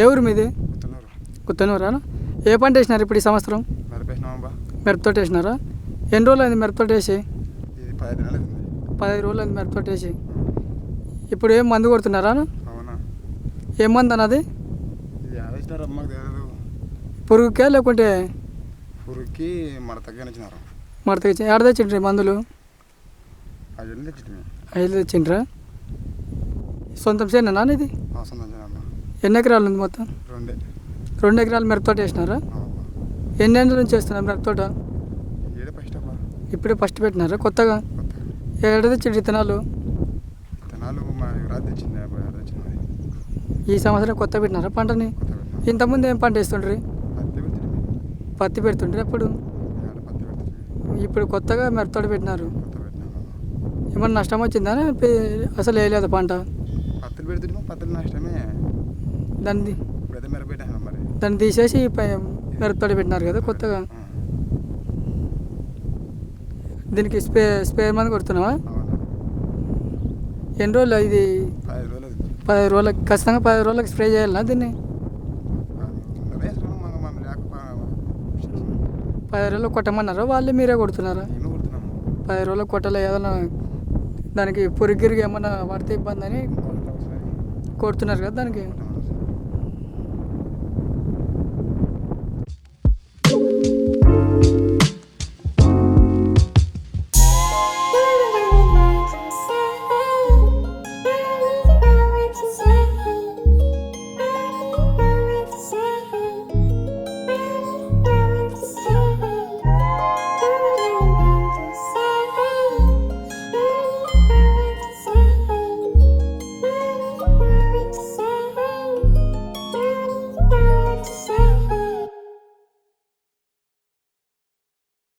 ఏ ఊరు మీది? కొత్తనూరా. ఏ పంట వేసినారు ఇప్పుడు ఈ సంవత్సరం? మిరపతోట వేసినారా? ఎన్ని రోజులు అయింది మిరపతోట వేసి? ఇది పది నెలలు అయింది పదహైదు రోజులు అయింది మిరపతోట వేసి. ఇప్పుడు ఏం మందు కొడుతున్నారా? ఏం మందు అన్నది? తెలియదు పురుగుకే లేకుంటే పురుగుకి మన తగ్గించినారు మడత తెచ్చి ఎక్కడ తెచ్చిండ్రి మందులు? ఐదు తెచ్చిండ్రా? సొంతం చేనేనా ఇది ఎన్ని ఎకరాలు ఉంది మొత్తం? రెండే. రెండు ఎకరాలు మిరపతోట వేసినారా? ఎన్ని ఏళ్ళ నుంచి వేస్తున్నారు మిరపతోట? ఏడే ఫస్ట్ అబ్బా? ఇప్పుడే ఫస్ట్ పెట్టినారా కొత్తగా? ఎక్కడ తెచ్చిండ్రు మరి ఈ సంవత్సరం కొత్త పెట్టినారా పంటని? ఇంతకుముందు ఏం పంట వేస్తుండ్రి? పత్తి పెడుతుండ్రి అప్పుడు ఇప్పుడు కొత్తగా మిరపతోట పెట్టినారు. ఏమన్నా నష్టం వచ్చిందా? అసలు వేయలేదు పంట? పత్తులు పెడుతున్నాం పత్తులు నష్టమే. దాన్ని దాన్ని తీసేసి మిరపతోట పెట్టినారు కదా కొత్తగా. దీనికి స్ప్రే స్ప్రే మంది కొడుతున్నావా? ఎన్ని రోజులు ఇది? పది రోజులకి ఖచ్చితంగా పది రోజులకి స్ప్రే చేయాలనా దీన్ని? పది రోజులు కొట్టమన్నారా? వాళ్ళు మీరే కొడుతున్నారా? పది రోజులు కొట్టలే ఏదైనా దానికి పురిగిరిగి ఏమన్నా పడితే ఇబ్బంది అని కొడుతున్నారు కదా దానికి?